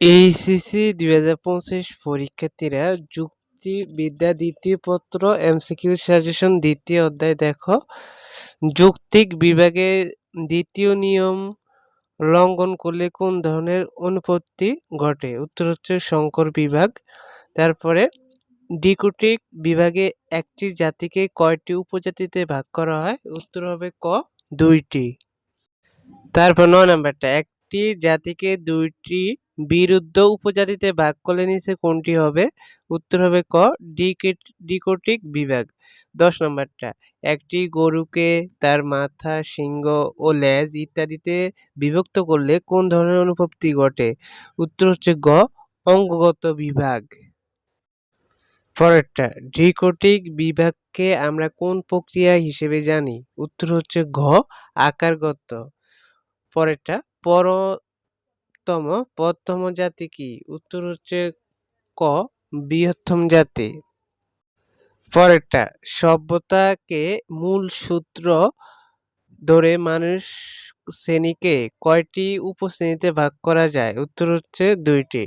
HSC দুই হাজার পঁচিশ পরীক্ষার্থীরা যুক্তিবিদ্যা দ্বিতীয় পত্র এমসিকিউ সাজেশন, দ্বিতীয় অধ্যায় দেখো। যৌক্তিক বিভাগে দ্বিতীয় নিয়ম লঙ্ঘন করলে কোন ধরনের অনুপত্তি ঘটে? উত্তর হচ্ছে শঙ্কর বিভাগ। তারপরে, ডিকুটিক বিভাগে একটি জাতিকে কয়টি উপজাতিতে ভাগ করা হয়? উত্তর হবে ক, দুইটি। তারপর নয় নাম্বারটা, একটি জাতিকে দুইটি বিরুদ্ধ উপজাতিতে ভাগ করলে নিচে কোনটি হবে? উত্তর হবে ক ডিকোটিক বিভাগ। দশ নম্বরটা, একটি গরুকে তার মাথা, সিংহ ও লেজ ইত্যাদিতে বিভক্ত করলে কোন ধরনের অনুপত্তি ঘটে? উত্তর হচ্ছে গ, অঙ্গগত বিভাগ। পরেরটা, ডিকোটিক বিভাগকে আমরা কোন প্রক্রিয়া হিসেবে জানি? উত্তর হচ্ছে ঘ, আকারগত। পরেরটা, পর তম পদতম জাতি কি? উত্তর হচ্ছে ক, বৃহত্তম জাতি। পরেরটা, সভ্যতাকে মূল সূত্র ধরে মানুষ শ্রেণীকে কয়টি উপশ্রেণীতে ভাগ করা যায়? উত্তর হচ্ছে দুইটি।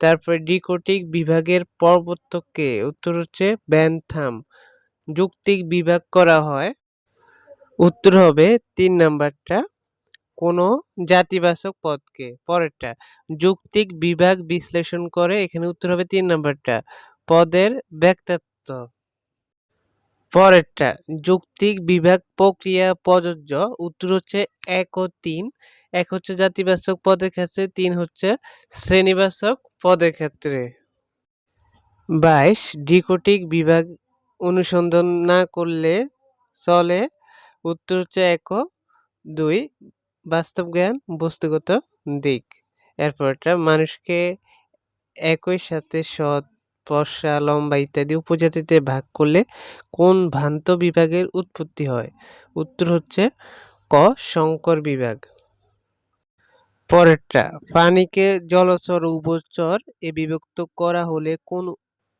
তারপরে ডিকোটিক বিভাগের পর্বতকে উত্তর হচ্ছে ব্যান্থাম। যুক্তিক বিভাগ করা হয়। উত্তর হবে তিন নাম্বারটা। কোনো জাতিবাচক পদকে। পরেরটা, যুক্তিক বিভাগ বিশ্লেষণ করে এখানে উত্তর হবে তিন নম্বরটা, পদের ব্যক্তিত্ব। পরেরটা, যুক্তিক বিভাগ প্রক্রিয়া প্রযোজ্য, উত্তর হচ্ছে এক ও তিন। এক হচ্ছে জাতিবাচক পদের ক্ষেত্রে, তিন হচ্ছে শ্রেণীবাচক পদের ক্ষেত্রে। বাইশ, ডিকোটিক বিভাগ অনুসন্ধান না করলে চলে, উত্তর হচ্ছে এক ও দুই। বাস্তব জ্ঞান, বস্তুগত দিক। এরপরটা মানুষকে একই সাথে সৎ পশা লম্বা ইত্যাদি উপজাতিতে ভাগ করলে কোন ভ্রান্ত বিভাগের উৎপত্তি হয়? উত্তর হচ্ছে ক শঙ্কর বিভাগ। পরেরটা, প্রাণীকে জলচর উভচর এ বিভক্ত করা হলে কোন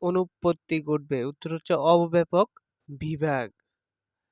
অনুপত্তি ঘটবে? উত্তর হচ্ছে অবব্যাপক বিভাগ।